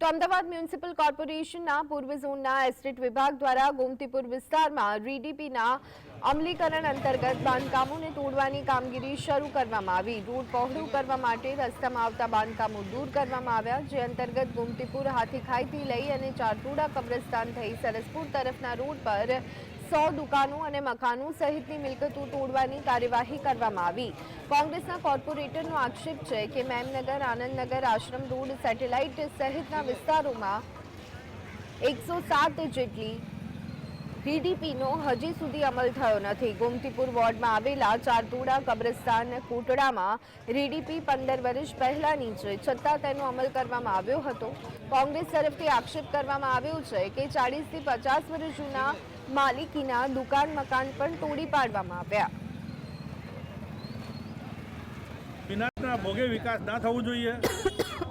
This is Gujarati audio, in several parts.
તો અમદાવાદ મ્યુનિસિપલ કોર્પોરેશનના પૂર્વ ઝોનના એસ્ટેટ વિભાગ દ્વારા ગોમતીપુર વિસ્તારમાં રીડીપીના અમલીકરણ અંતર્ગત બાંધકામોને તોડવાની કામગીરી શરૂ કરવામાં આવી. રોડ પહોળું કરવા માટે રસ્તામાં આવતા બાંધકામો દૂર કરવામાં આવ્યા, જે અંતર્ગત ગોમતીપુર હાથીખાઈથી લઈ અને ચારપુડા કબ્રસ્તાન થઈ સરસપુર તરફના રોડ પર સો દુકાનો અને મકાનો સહિતની મિલકતો તોડવાની કાર્યવાહી કરવામાં આવી. કોંગ્રેસના કોર્પોરેટરનો આક્ષેપ છે કે મેમનગર, આનંદનગર, આશ્રમ રોડ, સેટેલાઇટ સહિતના વિસ્તારોમાં એકસો સાત જેટલી ડીડીપીનો હજી સુધી અમલ થયો નથી. ગોમતીપુર વોર્ડમાં આવેલા ચારતુડા કબ્રસ્તાન કોટડામાં રીડીપી પંદર વર્ષ પહેલાની છે છતાં તેનો અમલ કરવામાં આવ્યો હતો. કોંગ્રેસ તરફથી આક્ષેપ કરવામાં આવ્યો છે કે ચાળીસથી પચાસ વર્ષ જૂના માલિકીના દુકાન મકાન પણ તોડી પાડવામાં આવ્યા. વિનાશના ભોગે વિકાસ ના થવું જોઈએ.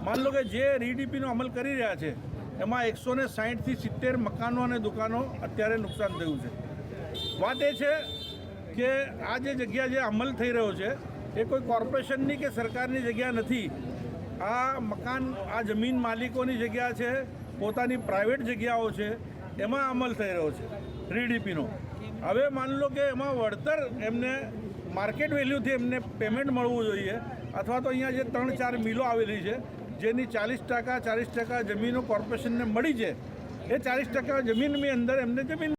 માન લો કે જે રીડીપીનો અમલ કરી રહ્યા છે એમાં એકસો ને સાહીઠથી સિત્તેર મકાનો અને દુકાનો અત્યારે નુકસાન થયું છે. વાત એ છે કે આ જે જગ્યા જે અમલ થઈ રહ્યો છે, એ કોઈ કોર્પોરેશનની કે સરકારની જગ્યા નથી. આ મકાન, આ જમીન માલિકોની જગ્યા છે, પોતાની પ્રાઇવેટ જગ્યાઓ છે, એમાં અમલ થઈ રહ્યો છે રીડીપીનો હવે માની લો કે એમાં વળતર એમને માર્કેટ વેલ્યુથી એમને પેમેન્ટ મળવું જોઈએ, અથવા તો અહીંયા જે ત્રણ ચાર મિલો આવેલી છે જેની ચાલીસ ટકા ચાલીસ ટકા જમીનો કોર્પોરેશનને મળી છે, એ ચાલીસ ટકા જમીનની અંદર એમને જમીન